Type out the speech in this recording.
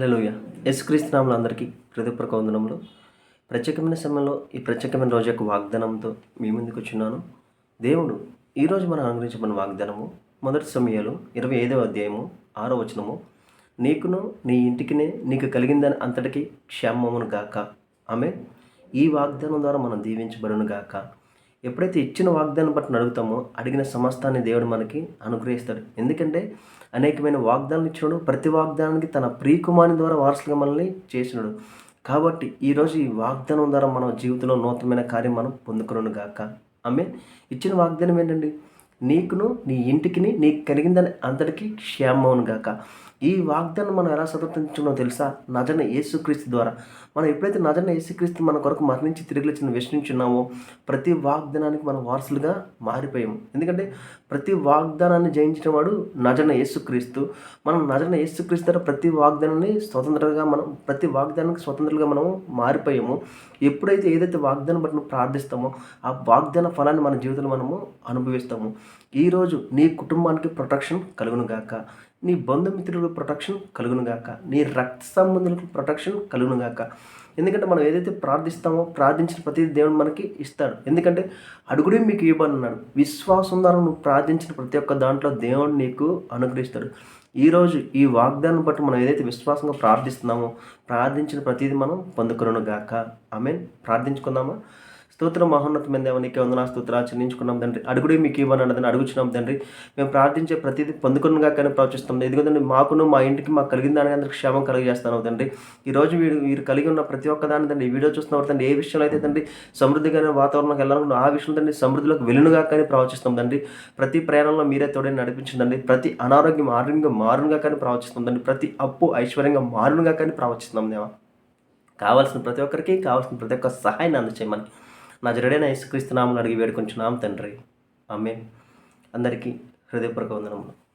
హలోయ యశ్క్రీస్తునాములు అందరికీ హృదయపూర్వక వందనములు. ప్రత్యేకమైన సమయంలో ఈ ప్రత్యేకమైన రోజు యొక్క వాగ్దానంతో మీ ముందుకు వచ్చినాను దేవుడు ఈరోజు మనం అనుగ్రహించబడిన వాగ్దానము మొదటి సమయాలు ఇరవై ఐదవ అధ్యాయము ఆరో వచనము. నీకును నీ ఇంటికినే నీకు కలిగిందని అంతటికి క్షేమమును గాక. ఆమె ఈ వాగ్దానం ద్వారా మనం దీవించబడును గాక. ఎప్పుడైతే ఇచ్చిన వాగ్దానం బట్టి అడుగుతామో అడిగిన సమస్తాన్ని దేవుడు మనకి అనుగ్రహిస్తాడు. ఎందుకంటే అనేకమైన వాగ్దానాలు ఇచ్చినాడు ప్రతి వాగ్దానానికి తన ప్రియకుమారి ద్వారా వారసులుగా మనల్ని చేసినాడు. కాబట్టి ఈరోజు ఈ వాగ్దానం ద్వారా మన జీవితంలో నూతనమైన కార్యం మనం పొందుకున్నాను గాక ఆమె ఇచ్చిన వాగ్దానం ఏంటండి? నీకును నీ ఇంటికిని నీకు కలిగిందని అంతటికీ క్షేమం గాక ఈ వాగ్దానం మనం ఎలా స్వతంత్రించుకున్నామో తెలుసా? నజన యేసుక్రీస్తు ద్వారా. మనం ఎప్పుడైతే నజన యేసుక్రీస్తు మన కొరకు మరణించి తిరిగి వచ్చిన విశ్వించున్నామో ప్రతి వాగ్దానానికి మనం వారసులుగా మారిపోయాము ఎందుకంటే ప్రతి వాగ్దానాన్ని జయించిన వాడు నజన యేసుక్రీస్తు. మనం నజన యేసుక్రీస్తు ద్వారా ప్రతి వాగ్దానాన్ని స్వతంత్రంగా మనం ప్రతి వాగ్దానానికి స్వతంత్రంగా మనం మారిపోయాము. ఎప్పుడైతే ఏదైతే వాగ్దానం బట్టి ప్రార్థిస్తామో ఆ వాగ్దాన ఫలాన్ని మన జీవితంలో మనము అనుభవిస్తాము. ఈరోజు నీ కుటుంబానికి ప్రొటెక్షన్ కలుగును గాక. నీ బంధుమిత్రులకు ప్రొటెక్షన్ కలుగును గాక. నీ రక్త సంబంధులకు ప్రొటెక్షన్ కలుగును గాక. ఎందుకంటే మనం ఏదైతే ప్రార్థిస్తామో ప్రార్థించిన ప్రతి దేవుడు మనకి ఇస్తాడు. ఎందుకంటే అడుగుడే మీకు ఇవ్వబడినాడు విశ్వాసం ద్వారా నువ్వు ప్రార్థించిన ప్రతి ఒక్క దాంట్లో దేవుడు నీకు అనుగ్రహిస్తాడు. ఈరోజు ఈ వాగ్దానం బట్టి మనం ఏదైతే విశ్వాసంగా ప్రార్థిస్తున్నామో ప్రార్థించిన ప్రతిదీ మనం పొందుకున్నాను గాక ఆమె ప్రార్థించుకుందామా? స్తోత్రం మహోన్నతమైన దేవనికి వందనా స్తోత్ర చెల్లించుకున్నాం తండ్రి. అడుగుడే మీకు ఇవ్వని అన్నదని అడుగుచున్నాం తండ్రి. మేము ప్రార్థించే ప్రతిదీ పొందుకున్నగా కానీ ప్రవచిస్తాం ఇదిగోదండి మాకును మా ఇంటికి మాకు కలిగిన దానికి అందరికి క్షేమం కలిగజేస్తాను తండ్రి. ఈరోజు వీడు వీరు కలిగి ఉన్న ప్రతి ఒక్క దాని తండ్రి వీడియో చూస్తున్న తండ్రి ఏ విషయంలో అయితే తండ్రి సమృద్ధిగా వాతావరణంకి వెళ్ళాలనుకున్న ఆ విషయం తండ్రి సమృద్ధిలోకి వెలునుగా కానీ ప్రవచిస్తాం తండ్రి. ప్రతి ప్రయాణంలో మీరే తోడే నడిపించిందండి ప్రతి అనారోగ్యం ఆరోగ్యంగా మారునుగా కానీ ప్రవచిస్తాం తండ్రి. ప్రతి అప్పు ఐశ్వర్యంగా మారునుగా కానీ ప్రవచిస్తాం దేవా. కావాల్సిన ప్రతి ఒక్కరికి కావాల్సిన ప్రతి ఒక్క సహాయాన్ని అందచేయమని నా జరుడైన యేసుక్రీస్తు నామని అడిగి వేడుకొంచున్నాం తండ్రి. ఆమె అందరికీ హృదయపూర్వక వందనములు.